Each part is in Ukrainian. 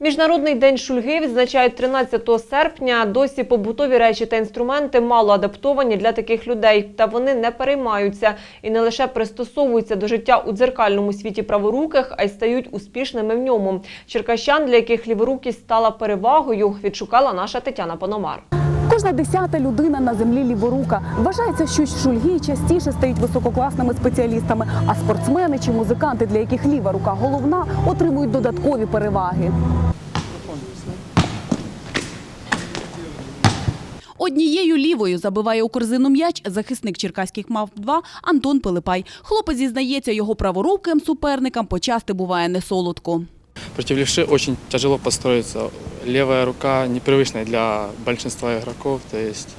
Міжнародний день шульги відзначають 13 серпня. Досі побутові речі та інструменти мало адаптовані для таких людей. Та вони не переймаються і не лише пристосовуються до життя у дзеркальному світі праворуких, а й стають успішними в ньому. Черкащан, для яких ліворукість стала перевагою, відшукала наша Тетяна Пономар. Кожна десята людина на землі ліворука. Вважається, що шульги частіше стають висококласними спеціалістами, а спортсмени чи музиканти, для яких ліва рука головна, отримують додаткові переваги. Однією лівою забиває у корзину м'яч захисник черкаських мав 2 Антон Пилипай. Хлопець зізнається, його праворуким суперникам почасти буває несолодко. Против левши очень тяжело построиться. Левая рука непривычная для большинства игроков, то есть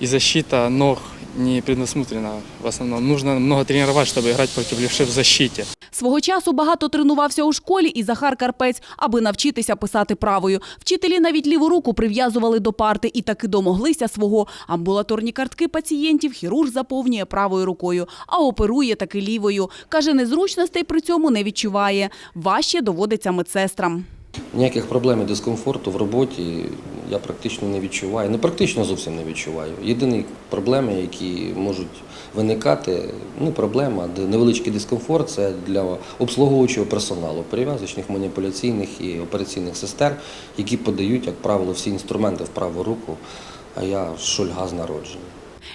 и защита ног не предусмотрена в основном. Нужно много тренировать, чтобы играть против левши в защите. Свого часу багато тренувався у школі і Захар Карпець, аби навчитися писати правою. Вчителі навіть ліву руку прив'язували до парти і таки домоглися свого. Амбулаторні картки пацієнтів хірург заповнює правою рукою, а оперує таки лівою. Каже, незручностей при цьому не відчуває. Важче доводиться медсестрам. Ніяких проблем і дискомфорту в роботі я практично не відчуваю. Не практично зовсім не відчуваю. Єдині проблеми, які можуть виникати, не проблема, невеличкий дискомфорт це для обслуговуючого персоналу, перев'язочних, маніпуляційних і операційних сестер, які подають, як правило, всі інструменти в праву руку, а я шульга з народження.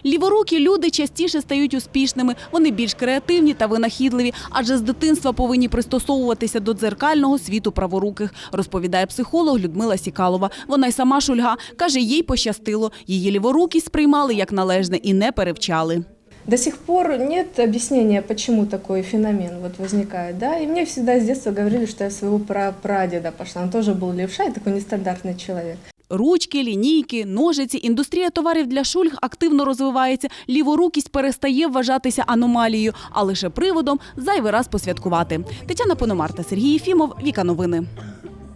Ліворукі люди частіше стають успішними. Вони більш креативні та винахідливі, адже з дитинства повинні пристосовуватися до дзеркального світу праворуких, розповідає психолог Людмила Сікалова. Вона й сама шульга каже, їй пощастило. Її ліворукість сприймали як належне і не перевчали. До сих пор нет объяснения, почему такой феномен вот возникает, да, и мне всегда с детства говорили, что я своего пра- прадеда пошла, он тоже был левша и такой нестандартный человек. Ручки, лінійки, ножиці, індустрія товарів для шульг активно розвивається. Ліворукість перестає вважатися аномалією, а лише приводом зайвий раз посвяткувати. Тетяна Пономар та Сергій Єфімов. Віка новини.